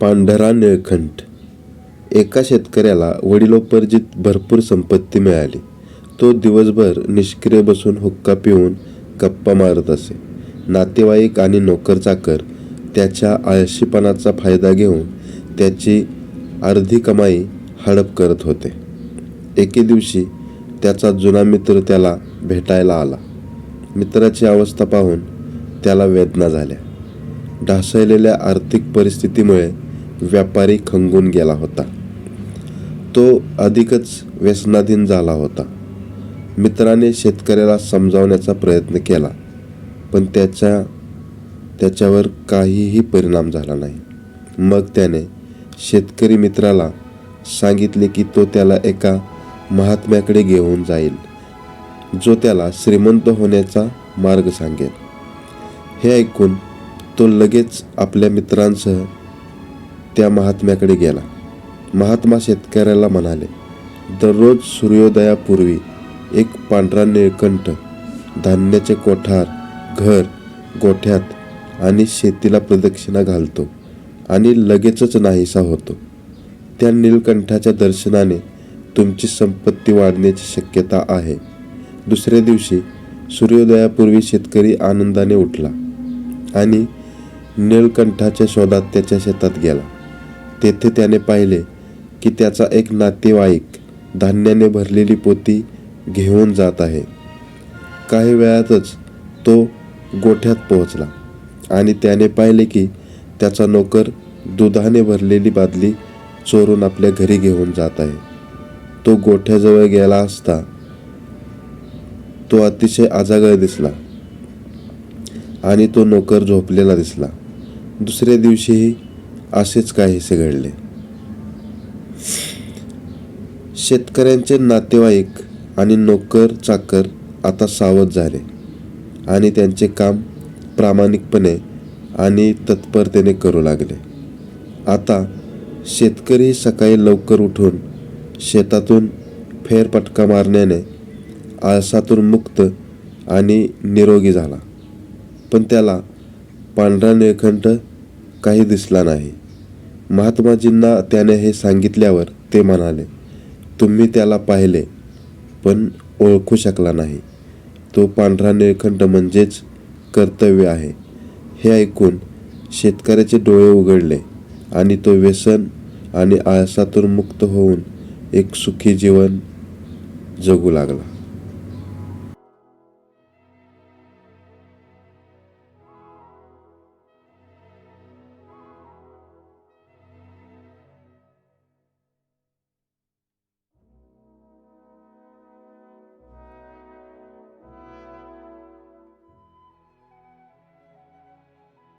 पांढरा निळखंठ एका शेतकऱ्याला वडिलोपार्जित भरपूर संपत्ती मिळाली. तो दिवसभर निष्क्रिय बसून हुक्का पिऊन गप्पा मारत असे. नातेवाईक आणि नोकरचाकर त्याच्या आळशीपणाचा फायदा घेऊन त्याची अर्धी कमाई हडप करत होते. एके दिवशी त्याचा जुना मित्र त्याला भेटायला आला. मित्राची अवस्था पाहून त्याला वेदना झाल्या. ढासळलेल्या आर्थिक परिस्थितीमुळे व्यापारी खंगून गेला होता. तो अधिकच व्यसनाधीन झाला होता. मित्राने शेतकऱ्याला समजावण्याचा प्रयत्न केला पण त्याच्या त्याच्यावर काहीही परिणाम झाला नाही. मग त्याने शेतकरी मित्राला सांगितले की तो त्याला एका महात्म्याकडे घेऊन जाईल जो त्याला श्रीमंत होण्याचा मार्ग सांगेल. हे ऐकून तो लगेच आपल्या मित्रांसह त्या महात्म्याकडे गेला. महात्मा शेतकऱ्याला म्हणाले दररोज सूर्योदयापूर्वी एक पांढरा निळकंठ धान्याचे कोठार घर गोठ्यात आणि शेतीला प्रदक्षिणा घालतो आणि लगेचच नाहीसा होतो. त्या निळकंठाच्या दर्शनाने तुमची संपत्ती वाढण्याची शक्यता आहे. दुसऱ्या दिवशी सूर्योदयापूर्वी शेतकरी आनंदाने उठला आणि निळकंठाच्या शोधात त्याच्या शेतात गेला. तेथे त्याने पाहिले की त्याचा एक नातेवाईक धान्याने भरलेली पोती घेऊन जात आहे. काही वेळातच तो गोठ्यात पोहोचला आणि त्याने पाहिले की त्याचा नोकर दुधाने भरलेली बादली चोरून आपल्या घरी घेऊन जात आहे. तो गोठ्याजवळ गेला असता तो अतिशय आजागळ दिसला आणि तो नोकर झोपलेला दिसला. दुसऱ्या दिवशीही असेच काहीसे घडले. शेतकऱ्यांचे नातेवाईक आणि नोकर चाकर आता सावध झाले आणि त्यांचे काम प्रामाणिकपणे आणि तत्परतेने करू लागले. आता शेतकरी सकाळी लवकर उठून शेतातून फेरपटका मारण्याने आळसातून मुक्त आणि निरोगी झाला. पण त्याला पांढरा निळखंठ काही दिसला नाही. महात्माजींना त्याने हे सांगितल्यावर ते म्हणाले तुम्ही त्याला पाहिले पण ओळखू शकला नाही. तो पांढरा निळखंड म्हणजेच कर्तव्य आहे. हे ऐकून शेतकऱ्याचे डोळे उघडले आणि तो व्यसन आणि आळसातून मुक्त होऊन एक सुखी जीवन जगू लागला.